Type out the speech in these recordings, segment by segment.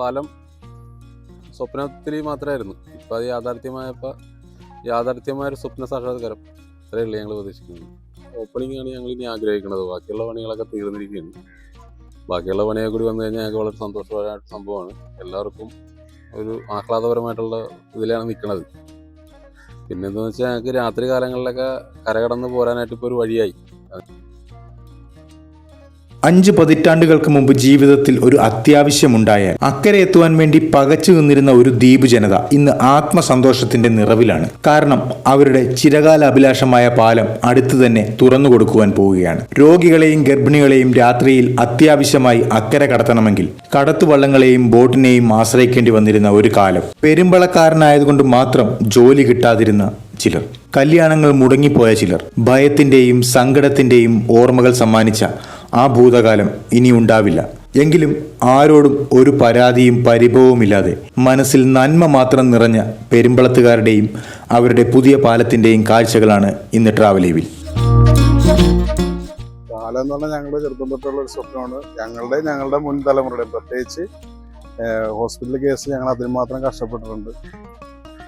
പാലം സ്വപ്നത്തിൽ മാത്രമായിരുന്നു. ഇപ്പം അത് യാഥാർത്ഥ്യമായപ്പോൾ യാഥാർത്ഥ്യമായ ഒരു സ്വപ്ന സാക്ഷാത്കാരം അത്രയേ ഉള്ളൂ ഞങ്ങൾ പ്രതീക്ഷിക്കുന്നത്. ഓപ്പണിംഗ് ആണ് ഞങ്ങൾ ഇനി ആഗ്രഹിക്കുന്നത്. ബാക്കിയുള്ള പണികളൊക്കെ തീർന്നിരിക്കുകയാണ്. ബാക്കിയുള്ള പണിയൊക്കെ കൂടി വന്നു കഴിഞ്ഞാൽ ഞങ്ങൾക്ക് വളരെ സന്തോഷകരമായ സംഭവമാണ്. എല്ലാവർക്കും ഒരു ആഹ്ലാദപരമായിട്ടുള്ള ഇതിലാണ് നിൽക്കുന്നത് പിന്നെന്താണെന്ന് വെച്ചാൽ ഞങ്ങൾക്ക് രാത്രി കാലങ്ങളിലൊക്കെ കരകടന്ന് പോരാനായിട്ട് ഇപ്പോൾ ഒരു വഴിയായി. അഞ്ച് പതിറ്റാണ്ടുകൾക്ക് മുമ്പ് ജീവിതത്തിൽ ഒരു അത്യാവശ്യമുണ്ടായാൽ അക്കരെ എത്തുവാൻ വേണ്ടി പകച്ചു നിന്നിരുന്ന ഒരു ദ്വീപ് ജനത ഇന്ന് ആത്മസന്തോഷത്തിന്റെ നിറവിലാണ്. കാരണം അവരുടെ ചിരകാല അഭിലാഷമായ പാലം അടുത്തു തന്നെ തുറന്നു കൊടുക്കുവാൻ പോവുകയാണ്. രോഗികളെയും ഗർഭിണികളെയും രാത്രിയിൽ അത്യാവശ്യമായി അക്കരെ കടത്തണമെങ്കിൽ കടത്തുവള്ളങ്ങളെയും ബോട്ടിനെയും ആശ്രയിക്കേണ്ടി വന്നിരുന്ന ഒരു കാലം. പെരുമ്പളക്കാരനായതുകൊണ്ട് മാത്രം ജോലി കിട്ടാതിരുന്ന ചിലർ. കല്യാണങ്ങൾ മുടങ്ങിപ്പോയ ചിലർ. ഭയത്തിന്റെയും സങ്കടത്തിന്റെയും ഓർമ്മകൾ സമ്മാനിച്ച ആ ഭൂതകാലം ഇനി ഉണ്ടാവില്ല. എങ്കിലും ആരോടും ഒരു പരാതിയും പരിഭവവുമില്ലാതെ മനസ്സിൽ നന്മ മാത്രം നിറഞ്ഞ പെരുമ്പളത്തുകാരുടെയും അവരുടെ പുതിയ പാലത്തിന്റെയും കാഴ്ചകളാണ് ഇന്ന് ട്രാവലേവിൽ പാലം എന്ന് പറഞ്ഞാൽ ഞങ്ങളുടെ ചെറുപ്പം തൊട്ടുള്ള ഒരു സ്വപ്നമാണ്. ഞങ്ങളുടെ ഞങ്ങളുടെ മുൻ തലമുറയുടെ പ്രത്യേകിച്ച് ഹോസ്പിറ്റൽ കേസ് ഞങ്ങൾ അതിന് മാത്രം കഷ്ടപ്പെട്ടിട്ടുണ്ട്.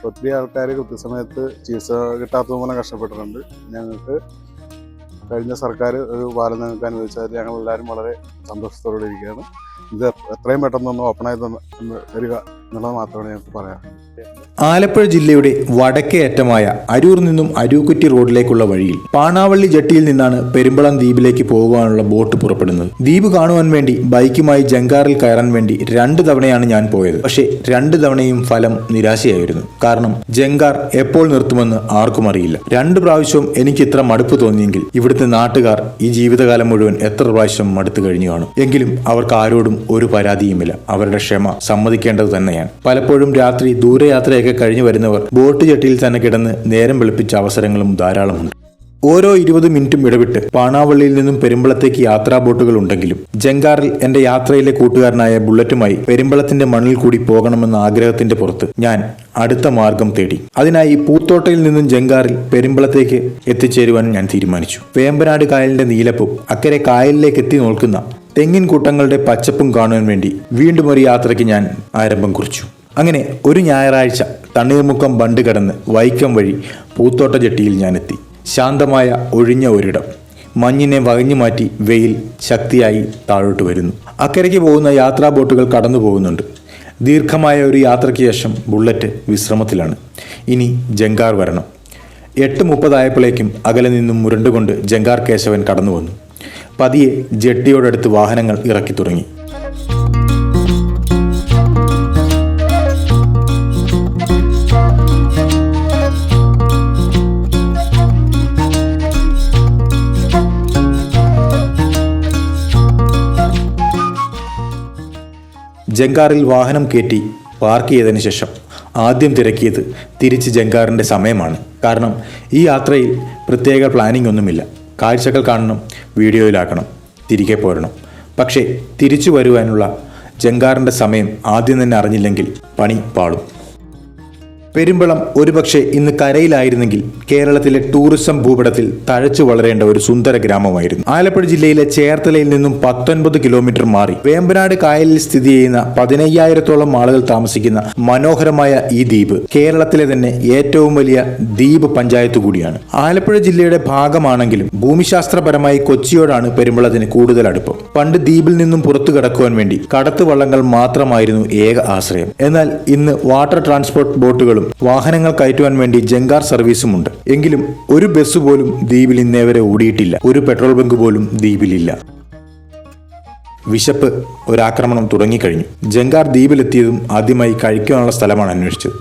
ഒത്തിരി ആൾക്കാർ കൃത്യസമയത്ത് ചികിത്സ കിട്ടാത്തത് മൂലം കഷ്ടപ്പെട്ടിട്ടുണ്ട്. ഞങ്ങൾക്ക് കഴിഞ്ഞ സർക്കാർ ഒരു പാലം അനുവദിച്ചതിൽ ഞങ്ങൾ എല്ലാവരും വളരെ സന്തോഷത്തോടെ ഇരിക്കുകയാണ്. ഇത് എത്രയും പെട്ടെന്നൊന്ന് ഓപ്പണായി തന്ന് വരിക എന്നുള്ളത് മാത്രമാണ് ഞങ്ങൾക്ക് പറയാം ആലപ്പുഴ ജില്ലയുടെ വടക്കേ അറ്റമായ അരൂർ നിന്നും അരൂക്കുറ്റി റോഡിലേക്കുള്ള വഴിയിൽ പാണാവള്ളി ജട്ടിയിൽ നിന്നാണ് പെരുമ്പളം ദ്വീപിലേക്ക് പോകുവാനുള്ള ബോട്ട് പുറപ്പെടുന്നത്. ദ്വീപ് കാണുവാൻ വേണ്ടി ബൈക്കുമായി ജങ്കാറിൽ കയറാൻ വേണ്ടി രണ്ട് തവണയാണ് ഞാൻ പോയത്. പക്ഷേ രണ്ട് തവണയും ഫലം നിരാശയായിരുന്നു. കാരണം ജങ്കാർ എപ്പോൾ നിർത്തുമെന്ന് ആർക്കും അറിയില്ല. രണ്ട് പ്രാവശ്യവും എനിക്ക് ഇത്ര മടുപ്പ് തോന്നിയെങ്കിൽ ഇവിടുത്തെ നാട്ടുകാർ ഈ ജീവിതകാലം മുഴുവൻ എത്ര പ്രാവശ്യം മടുത്തു കഴിഞ്ഞു കാണും. എങ്കിലും അവർക്ക് ആരോടും ഒരു പരാതിയുമില്ല. അവരുടെ ക്ഷമ സമ്മതിക്കേണ്ടത് തന്നെയാണ്. പലപ്പോഴും രാത്രി ദൂരയാത്രയൊക്കെ കഴിഞ്ഞു വരുന്നവർ ബോട്ട് ജെട്ടിയിൽ തന്നെ കിടന്ന് നേരം വെളുപ്പിച്ച അവസരങ്ങളും ധാരാളമുണ്ട്. ഓരോ ഇരുപത് മിനിറ്റും ഇടവിട്ട് പാണാവള്ളിയിൽ നിന്നും പെരുമ്പളത്തേക്ക് യാത്രാ ബോട്ടുകൾ ഉണ്ടെങ്കിലും ജങ്കാറിൽ എന്റെ യാത്രയിലെ കൂട്ടുകാരനായ ബുള്ളറ്റുമായി പെരുമ്പളത്തിന്റെ മണ്ണിൽ കൂടി പോകണമെന്ന ആഗ്രഹത്തിന്റെ പുറത്ത് ഞാൻ അടുത്ത മാർഗം തേടി. അതിനായി പൂത്തോട്ടയിൽ നിന്നും ജങ്കാറിൽ പെരുമ്പളത്തേക്ക് എത്തിച്ചേരുവാൻ ഞാൻ തീരുമാനിച്ചു. വേമ്പനാട് കായലിന്റെ നീലപ്പും അക്കരെ കായലിലേക്ക് എത്തി നോക്കുന്ന തെങ്ങിൻ കൂട്ടങ്ങളുടെ പച്ചപ്പും കാണുവാൻ വേണ്ടി വീണ്ടും ഒരു യാത്രയ്ക്ക് ഞാൻ ആരംഭം കുറിച്ചു. അങ്ങനെ ഒരു ഞായറാഴ്ച തണ്ണീർമുക്കം ബണ്ട് കടന്ന് വൈക്കം വഴി പൂത്തോട്ട ജെട്ടിയിൽ ഞാനെത്തി. ശാന്തമായ ഒഴിഞ്ഞ ഒരിടം. മഞ്ഞിനെ വകഞ്ഞു മാറ്റി വെയിൽ ശക്തിയായി താഴോട്ട് വരുന്നു. അക്കരയ്ക്ക് പോകുന്ന യാത്രാ ബോട്ടുകൾ കടന്നു പോകുന്നുണ്ട്. ദീർഘമായ ഒരു യാത്രയ്ക്ക് ശേഷം ബുള്ളറ്റ് വിശ്രമത്തിലാണ്. ഇനി ജങ്കാർ വരണം. എട്ട് മുപ്പതായപ്പോഴേക്കും അകലെ നിന്നും മുരണ്ടുകൊണ്ട് ജങ്കാർ കേശവൻ കടന്നു വന്നു പതിയെ ജെട്ടിയോടടുത്ത് വാഹനങ്ങൾ ഇറക്കി തുടങ്ങി. ജങ്കാറിൽ വാഹനം കയറ്റി പാർക്ക് ചെയ്തതിന് ശേഷം ആദ്യം തിരക്കിയത് തിരിച്ച് ജങ്കാറിന്റെ സമയമാണ്. കാരണം ഈ യാത്രയിൽ പ്രത്യേക പ്ലാനിംഗ് ഒന്നുമില്ല. കാഴ്ചകൾ കാണണം വീഡിയോയിലാക്കണം തിരികെ പോരണം. പക്ഷേ തിരിച്ചു വരുവാനുള്ള ജങ്കാറിന്റെ സമയം ആദ്യം തന്നെ അറിഞ്ഞില്ലെങ്കിൽ പണി പാളും. പെരുമ്പളം ഒരുപക്ഷെ ഇന്ന് കരയിലായിരുന്നെങ്കിൽ കേരളത്തിലെ ടൂറിസം ഭൂപടത്തിൽ തഴച്ചു വളരേണ്ട ഒരു സുന്ദര ഗ്രാമമായിരുന്നു. ആലപ്പുഴ ജില്ലയിലെ ചേർത്തലയിൽ നിന്നും പത്തൊൻപത് കിലോമീറ്റർ മാറി വേമ്പനാട് കായലിൽ സ്ഥിതി ചെയ്യുന്ന പതിനയ്യായിരത്തോളം ആളുകൾ താമസിക്കുന്ന മനോഹരമായ ഈ ദ്വീപ് കേരളത്തിലെ തന്നെ ഏറ്റവും വലിയ ദ്വീപ് പഞ്ചായത്ത് കൂടിയാണ്. ആലപ്പുഴ ജില്ലയുടെ ഭാഗമാണെങ്കിലും ഭൂമിശാസ്ത്രപരമായി കൊച്ചിയോടാണ് പെരുമ്പളത്തിന് കൂടുതൽ അടുപ്പം. പണ്ട് ദ്വീപിൽ നിന്നും പുറത്തു കടക്കുവാൻ വേണ്ടി കടത്തുവള്ളങ്ങൾ മാത്രമായിരുന്നു ഏക ആശ്രയം. എന്നാൽ ഇന്ന് വാട്ടർ ട്രാൻസ്പോർട്ട് ബോട്ടുകളും വാഹനങ്ങൾ കയറ്റുവാൻ വേണ്ടി ജങ്കാർ സർവീസുമുണ്ട്. എങ്കിലും ഒരു ബസ് പോലും ദ്വീപിൽ ഇന്നേവരെ ഓടിയിട്ടില്ല. ഒരു പെട്രോൾ ബങ്ക് പോലും ദ്വീപിലില്ല. വിശപ്പ് ഒരാക്രമണം തുടങ്ങിക്കഴിഞ്ഞു. ജങ്കാർ ദ്വീപിലെത്തിയതും ആദ്യമായി കഴിക്കാനുള്ള സ്ഥലമാണ് അന്വേഷിച്ചത്.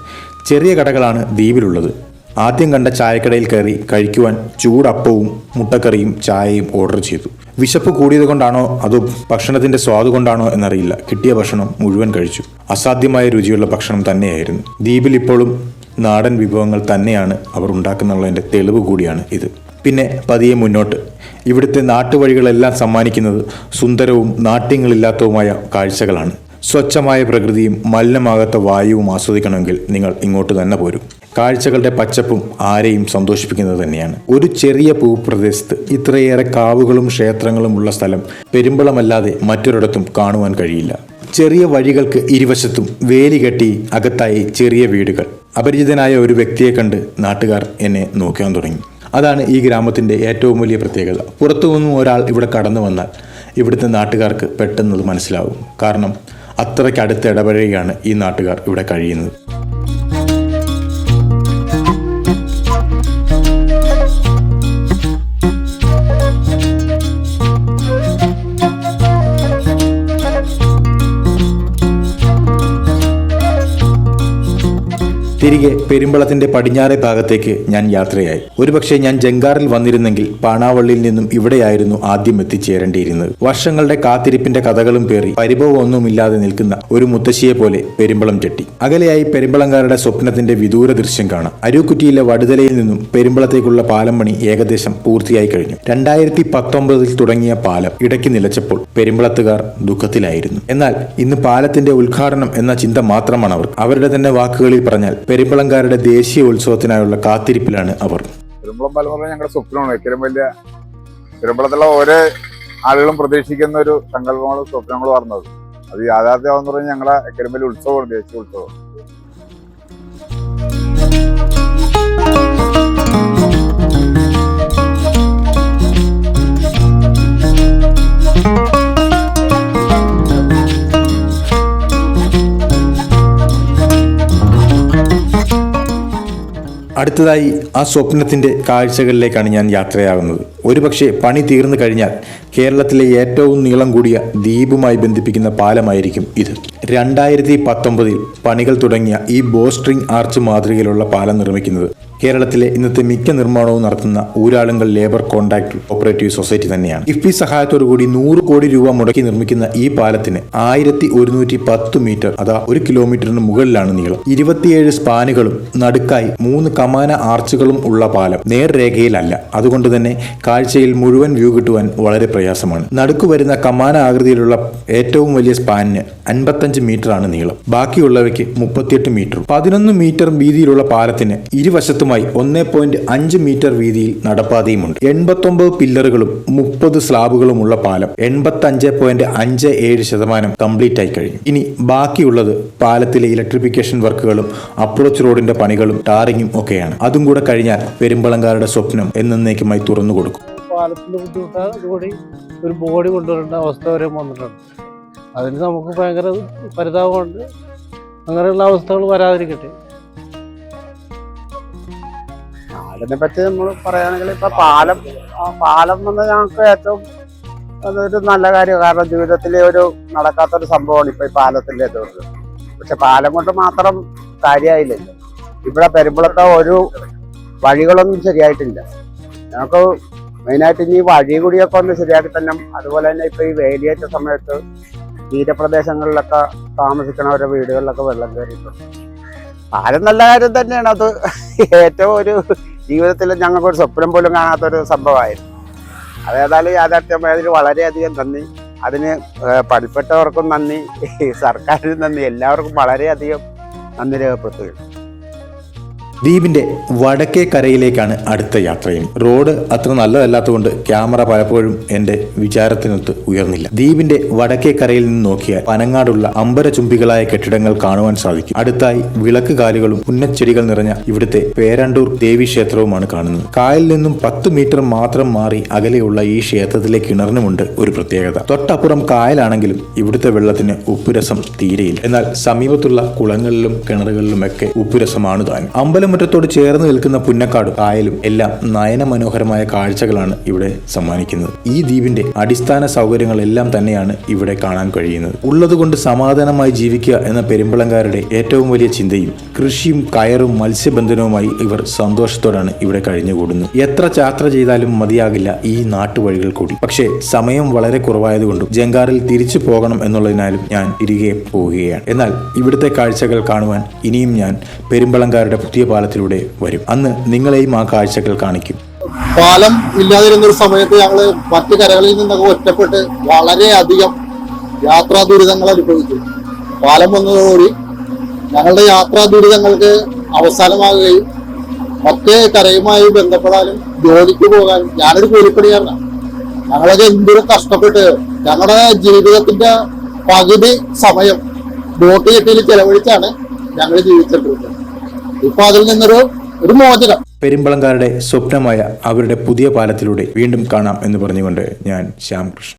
ചെറിയ കടകളാണ് ദ്വീപിലുള്ളത്. ആദ്യം കണ്ട ചായക്കടയിൽ കയറി കഴിക്കുവാൻ ചൂടപ്പവും മുട്ടക്കറിയും ചായയും ഓർഡർ ചെയ്തു. വിശപ്പ് കൂടിയത് കൊണ്ടാണോ അതോ ഭക്ഷണത്തിന്റെ സ്വാദ് കൊണ്ടാണോ എന്നറിയില്ല. കിട്ടിയ ഭക്ഷണം മുഴുവൻ കഴിച്ചു. അസാധ്യമായ രുചിയുള്ള ഭക്ഷണം തന്നെയായിരുന്നു. ദ്വീപിൽ ഇപ്പോഴും നാടൻ വിഭവങ്ങൾ തന്നെയാണ് അവർ ഉണ്ടാക്കുന്നുള്ളതിന്റെ തെളിവ് കൂടിയാണ് ഇത്. പിന്നെ പതിയെ മുന്നോട്ട്. ഇവിടുത്തെ നാട്ടുവഴികളെല്ലാം സമ്മാനിക്കുന്നത് സുന്ദരവും നാട്യങ്ങളില്ലാത്തവുമായ കാഴ്ചകളാണ്. സ്വച്ഛമായ പ്രകൃതിയും മലിനമാകാത്ത വായുവും ആസ്വദിക്കണമെങ്കിൽ നിങ്ങൾ ഇങ്ങോട്ട് തന്നെ പോരും. കാഴ്ചകളുടെ പച്ചപ്പും ആരെയും സന്തോഷിപ്പിക്കുന്നത് തന്നെയാണ്. ഒരു ചെറിയ ഭൂപ്രദേശത്ത് ഇത്രയേറെ കാവുകളും ക്ഷേത്രങ്ങളും ഉള്ള സ്ഥലം പെരുമ്പളമല്ലാതെ മറ്റൊരിടത്തും കാണുവാൻ കഴിയില്ല. ചെറിയ വഴികൾക്ക് ഇരുവശത്തും വേലി കെട്ടി അകത്തായി ചെറിയ വീടുകൾ. അപരിചിതനായ ഒരു വ്യക്തിയെ കണ്ട് നാട്ടുകാർ എന്നെ നോക്കാൻ തുടങ്ങി. അതാണ് ഈ ഗ്രാമത്തിന്റെ ഏറ്റവും വലിയ പ്രത്യേകത. പുറത്തു നിന്നും ഒരാൾ ഇവിടെ കടന്നു വന്നാൽ ഇവിടുത്തെ നാട്ടുകാർക്ക് പെട്ടെന്ന് മനസ്സിലാവും. കാരണം അത്രയ്ക്ക് അടുത്ത ഇടപഴകിയാണ് ഈ നാട്ടുകാർ ഇവിടെ കഴിയുന്നത്. തിരികെ പെരുമ്പളത്തിന്റെ പടിഞ്ഞാറേ ഭാഗത്തേക്ക് ഞാൻ യാത്രയായി. ഒരുപക്ഷെ ഞാൻ ജംഗാറിൽ വന്നിരുന്നെങ്കിൽ പാണാവള്ളിയിൽ നിന്നും ഇവിടെയായിരുന്നു ആദ്യം എത്തിച്ചേരേണ്ടിയിരുന്നത്. വർഷങ്ങളുടെ കാത്തിരിപ്പിന്റെ കഥകളും പേറി പരിഭവമൊന്നുമില്ലാതെ നിൽക്കുന്ന ഒരു മുത്തശ്ശിയെ പോലെ പെരുമ്പളം ചെട്ടി അകലെയായി പെരുമ്പളങ്കാരുടെ സ്വപ്നത്തിന്റെ വിദൂര ദൃശ്യം കാണാം. അരൂക്കുറ്റിയിലെ വടുതലയിൽ നിന്നും പെരുമ്പളത്തേക്കുള്ള പാലം പണി ഏകദേശം പൂർത്തിയായി കഴിഞ്ഞു. രണ്ടായിരത്തി പത്തൊമ്പതിൽ തുടങ്ങിയ പാലം ഇടയ്ക്ക് നിലച്ചപ്പോൾ പെരുമ്പളത്തുകാർ ദുഃഖത്തിലായിരുന്നു. എന്നാൽ ഇന്ന് പാലത്തിന്റെ ഉദ്ഘാടനം എന്ന ചിന്ത മാത്രമാണ് അവർ അവരുടെ തന്നെ വാക്കുകളിൽ പറഞ്ഞാൽ പെരുമ്പളങ്കാരുടെ ദേശീയ ഉത്സവത്തിനായുള്ള കാത്തിരിപ്പിലാണ് അവർ. പെരുമ്പളം പാലം പറഞ്ഞാൽ ഞങ്ങളുടെ സ്വപ്നമാണ്. ഏറ്റവും വലിയ പെരുമ്പളത്തുള്ള ഓരോ ആളുകളും പ്രതീക്ഷിക്കുന്ന ഒരു സങ്കല്പങ്ങളും സ്വപ്നങ്ങളും പറഞ്ഞത് അത് യാഥാർത്ഥ്യമാണെന്ന് പറഞ്ഞാൽ ഞങ്ങളുടെ വലിയ ഉത്സവമാണ് ദേശീയ ഉത്സവം. അടുത്തതായി ആ സ്വപ്നത്തിന്റെ കാഴ്ചകളിലേക്കാണ് ഞാൻ യാത്രയാകുന്നത്. ഒരുപക്ഷെ പണി തീർന്നു കഴിഞ്ഞാൽ കേരളത്തിലെ ഏറ്റവും നീളം കൂടിയ ദ്വീപുമായി ബന്ധിപ്പിക്കുന്ന പാലമായിരിക്കും ഇത്. രണ്ടായിരത്തി പത്തൊമ്പതിൽ പണികൾ തുടങ്ങിയ ഈ ബോസ്ട്രിംഗ് ആർച്ച് മാതൃകയിലുള്ള പാലം നിർമ്മിക്കുന്നത് കേരളത്തിലെ ഇന്നത്തെ മിക്ക നിർമ്മാണവും നടത്തുന്ന Uralungal labour contract operative society തന്നെയാണ്. ഇഫ്ബി സഹായത്തോടു കൂടി നൂറ് കോടി രൂപ മുടക്കി നിർമ്മിക്കുന്ന ഈ പാലത്തിന് ആയിരത്തി ഒരുന്നൂറ്റി പത്ത് മീറ്റർ അതാ ഒരു കിലോമീറ്ററിന് മുകളിലാണ് നീളം. ഇരുപത്തിയേഴ് സ്പാനുകളും നടുക്കായി മൂന്ന് കമാന ആർച്ചുകളും ഉള്ള പാലം നേർരേഖയിലല്ല. അതുകൊണ്ട് തന്നെ കാഴ്ചയിൽ മുഴുവൻ വ്യൂ കിട്ടുവാൻ വളരെ പ്രയാസമാണ്. നടുക്ക് വരുന്ന കമാന ആകൃതിയിലുള്ള ഏറ്റവും വലിയ സ്പാനിന് അൻപത്തഞ്ച് മീറ്റർ ആണ് നീളം. ബാക്കിയുള്ളവയ്ക്ക് മുപ്പത്തിയെട്ട് മീറ്റർ പതിനൊന്ന് മീറ്റർ വീതിയിലുള്ള പാലത്തിന് ഇരുവശത്തുമായി ഒന്നേ പോയിന്റ് അഞ്ച് മീറ്റർ വീതിയിൽ നടപ്പാതയുമുണ്ട്. എൺപത്തൊമ്പത് പില്ലറുകളും മുപ്പത് സ്ലാബുകളുമുള്ള പാലം എൺപത്തി അഞ്ച് പോയിന്റ് അഞ്ച് ഏഴ് ശതമാനം കംപ്ലീറ്റ് ആയി കഴിഞ്ഞു. ഇനി ബാക്കിയുള്ളത് പാലത്തിലെ ഇലക്ട്രിഫിക്കേഷൻ വർക്കുകളും അപ്രോച്ച് റോഡിന്റെ പണികളും ടാറിങ്ങും ഒക്കെയാണ്. അതും കൂടെ കഴിഞ്ഞാൽ പെരുമ്പളങ്കാരുടെ സ്വപ്നം എന്നേക്കുമായി തുറന്നു കൊടുക്കും. പാലത്തിന്റെ ബുദ്ധിമുട്ടോടി ഒരു ബോഡി കൊണ്ടുവരേണ്ട അവസ്ഥ വരെ വന്നിട്ടുണ്ട്. അതിന് നമുക്ക് ഭയങ്കര പരിതാപമുണ്ട്. അങ്ങനെയുള്ള അവസ്ഥകൾ വരാതിരിക്കട്ടെ. അതിനെ പറ്റി നമ്മൾ പറയുകയാണെങ്കിൽ ഇപ്പൊ പാലം പാലം വന്ന് ഞങ്ങൾക്ക് ഏറ്റവും അതൊരു നല്ല കാര്യം. കാരണം ജീവിതത്തിലെ ഒരു നടക്കാത്തൊരു സംഭവമാണ് ഇപ്പൊ ഈ പാലത്തിന്റെ ഇതുകൊണ്ട് പക്ഷെ പാലം കൊണ്ട് മാത്രം കാര്യമായില്ലല്ലോ ഇവിടെ പെരുമ്പളത്തെ ഒരു വഴികളൊന്നും ശരിയായിട്ടില്ല. ഞങ്ങൾക്ക് മെയിനായിട്ട് ഇനി വഴി കൂടിയൊക്കെ ഒന്ന് ശരിയാക്കി തന്നെ അതുപോലെ തന്നെ ഇപ്പൊ ഈ വേലിയേറ്റ സമയത്ത് തീരപ്രദേശങ്ങളിലൊക്കെ താമസിക്കണവരുടെ വീടുകളിലൊക്കെ വെള്ളം കയറിയിട്ടുണ്ട്. പാലം നല്ല കാര്യം തന്നെയാണ്. അത് ഏറ്റവും ഒരു ജീവിതത്തിൽ ഞങ്ങൾക്കൊരു സ്വപ്നം പോലും കാണാത്തൊരു സംഭവമായിരുന്നു. അതേതായാലും യാഥാർത്ഥ്യമായതിന് വളരെയധികം നന്ദി. അതിന് പഠിപ്പെട്ടവർക്കും നന്ദി. സർക്കാരിനും നന്ദി. എല്ലാവർക്കും വളരെയധികം നന്ദി രേഖപ്പെടുത്തുകയാണ്. ദ്വീപിന്റെ വടക്കേ കരയിലേക്കാണ് അടുത്ത യാത്രയും. റോഡ് അത്ര നല്ലതല്ലാത്തതുകൊണ്ട് ക്യാമറ പലപ്പോഴും എന്റെ വിചാരത്തിനൊത്ത് ഉയർന്നില്ല. ദ്വീപിന്റെ വടക്കേ കരയിൽ നിന്ന് നോക്കിയാൽ പനങ്ങാടുള്ള അമ്പരചുംബികളായ കെട്ടിടങ്ങൾ കാണുവാൻ സാധിക്കും. അടുത്തായി വിളക്ക് കാലുകളും പുന്നച്ചെടികൾ നിറഞ്ഞ ഇവിടുത്തെ പേരണ്ടൂർ ദേവി ക്ഷേത്രവുമാണ് കാണുന്നത്. കായലിൽ നിന്നും പത്ത് മീറ്റർ മാത്രം മാറി അകലെയുള്ള ഈ ക്ഷേത്രത്തിലെ കിണറിനുമുണ്ട് ഒരു പ്രത്യേകത. തൊട്ടപ്പുറം കായലാണെങ്കിലും ഇവിടുത്തെ വെള്ളത്തിന് ഉപ്പുരസം തീരെയില്ല. എന്നാൽ സമീപത്തുള്ള കുളങ്ങളിലും കിണറുകളിലുമൊക്കെ ഉപ്പുരസമാണ് താനും അമ്പലമുറ്റത്തോട് ചേർന്ന് നിൽക്കുന്ന പുന്നക്കാടും കായലും എല്ലാം നയനമനോഹരമായ കാഴ്ചകളാണ് ഇവിടെ സമ്മാനിക്കുന്നത്. ഈ ദ്വീപിന്റെ അടിസ്ഥാന സൗകര്യങ്ങളെല്ലാം തന്നെയാണ് ഇവിടെ കാണാൻ കഴിയുന്നത്. ഉള്ളതുകൊണ്ട് സമാധാനമായി ജീവിക്കുക എന്ന പെരുമ്പളങ്കാരുടെ ഏറ്റവും വലിയ ചിന്തയും കൃഷിയും കയറും മത്സ്യബന്ധനവുമായി ഇവർ സന്തോഷത്തോടാണ് ഇവിടെ കഴിഞ്ഞുകൂടുന്നത്. എത്ര ചാത്ര ചെയ്താലും മതിയാകില്ല ഈ നാട്ടുവഴികൾ കൂടി. പക്ഷേ സമയം വളരെ കുറവായതുകൊണ്ടും ജങ്കാറിൽ തിരിച്ചു പോകണം എന്നുള്ളതിനാലും ഞാൻ തിരികെ പോവുകയാണ്. എന്നാൽ ഇവിടുത്തെ കാഴ്ചകൾ കാണുവാൻ ഇനിയും ഞാൻ പെരുമ്പളങ്കാരുടെ പുതിയ പാലത്തിലൂടെ വരും. അന്ന് നിങ്ങളെയും ആ കാഴ്ചകൾ കാണിക്കും. പാലം ഇല്ലാതിരുന്ന ഒരു സമയത്ത് ഞങ്ങൾ മറ്റു കരകളിൽ നിന്നൊക്കെ ഒറ്റപ്പെട്ട് വളരെയധികം യാത്രാ ദുരിതങ്ങൾ അനുഭവിച്ചു. പാലം വന്നതോടുകൂടി ഞങ്ങളുടെ യാത്രാ ദുരിതങ്ങൾക്ക് അവസാനമാകുകയും മറ്റേ കരയുമായി ബന്ധപ്പെടാനും ജോലിക്ക് പോകാനും ഞാനൊരു കൂലിപ്പണിയാണ് ഞങ്ങളൊക്കെ എന്തൊരു കഷ്ടപ്പെട്ട് ഞങ്ങളുടെ ജീവിതത്തിന്റെ പകുതി സമയം ബോട്ട് കെട്ടിയിൽ ചെലവഴിച്ചാണ് ഞങ്ങൾ ജീവിച്ചിട്ടുള്ളത് ഇപ്പൊ അതിൽ നിന്നൊരു ഒരു മോചനം. പെരുമ്പളങ്കാരുടെ സ്വപ്നമായ അവരുടെ പുതിയ പാലത്തിലൂടെ വീണ്ടും കാണാം എന്ന് പറഞ്ഞുകൊണ്ട് ഞാൻ ശ്യാം കൃഷ്ണൻ